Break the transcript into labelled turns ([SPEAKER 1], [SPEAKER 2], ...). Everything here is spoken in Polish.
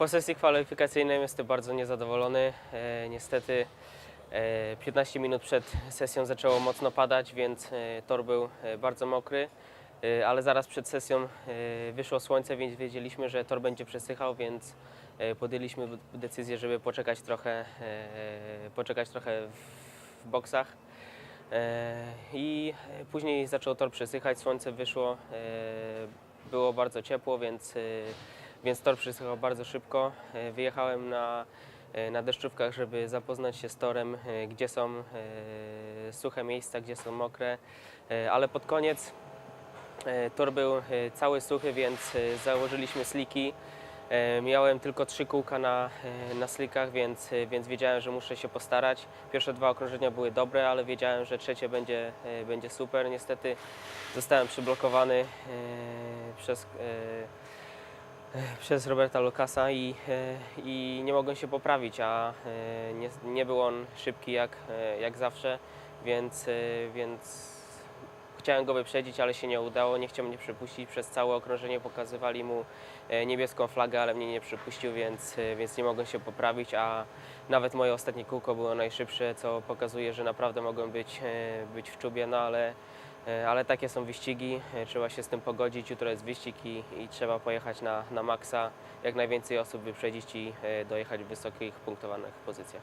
[SPEAKER 1] Po sesji kwalifikacyjnej jestem bardzo niezadowolony. E, niestety e, 15 minut przed sesją zaczęło mocno padać, więc e, tor był e, bardzo mokry. E, ale zaraz przed sesją e, wyszło słońce, więc wiedzieliśmy, że tor będzie przesychał, więc e, podjęliśmy decyzję, żeby poczekać trochę, e, poczekać trochę w, w boksach. E, I później zaczął tor przesychać, słońce wyszło, e, było bardzo ciepło, więc, e, więc tor przesychał bardzo szybko. E, Wyjechałem na, e, na deszczówkach, żeby zapoznać się z torem, e, gdzie są suche miejsca, gdzie są mokre, ale pod koniec tor był cały suchy, więc założyliśmy sliki. Miałem tylko trzy kółka na, na slikach, więc, więc wiedziałem, że muszę się postarać. Pierwsze dwa okrążenia były dobre, ale wiedziałem, że trzecie będzie, będzie super. Niestety zostałem przyblokowany przez, przez Roberta Lucasa i, e, i nie mogłem się poprawić, a e, nie, nie był on szybki jak, e, jak zawsze, więc, e, więc Chciałem go wyprzedzić, ale się nie udało. Nie chciał mnie przepuścić. Przez całe okrążenie pokazywali mu e, niebieską flagę, ale mnie nie przepuścił, więc, e, więc nie mogłem się poprawić, a nawet moje ostatnie kółko było najszybsze, co pokazuje, że naprawdę mogłem być, e, być w czubie, no ale, e, ale takie są wyścigi, e, trzeba się z tym pogodzić. Jutro jest wyścig i, i trzeba pojechać na, na maksa, jak najwięcej osób wyprzedzić i e, dojechać w wysokich punktowanych pozycjach.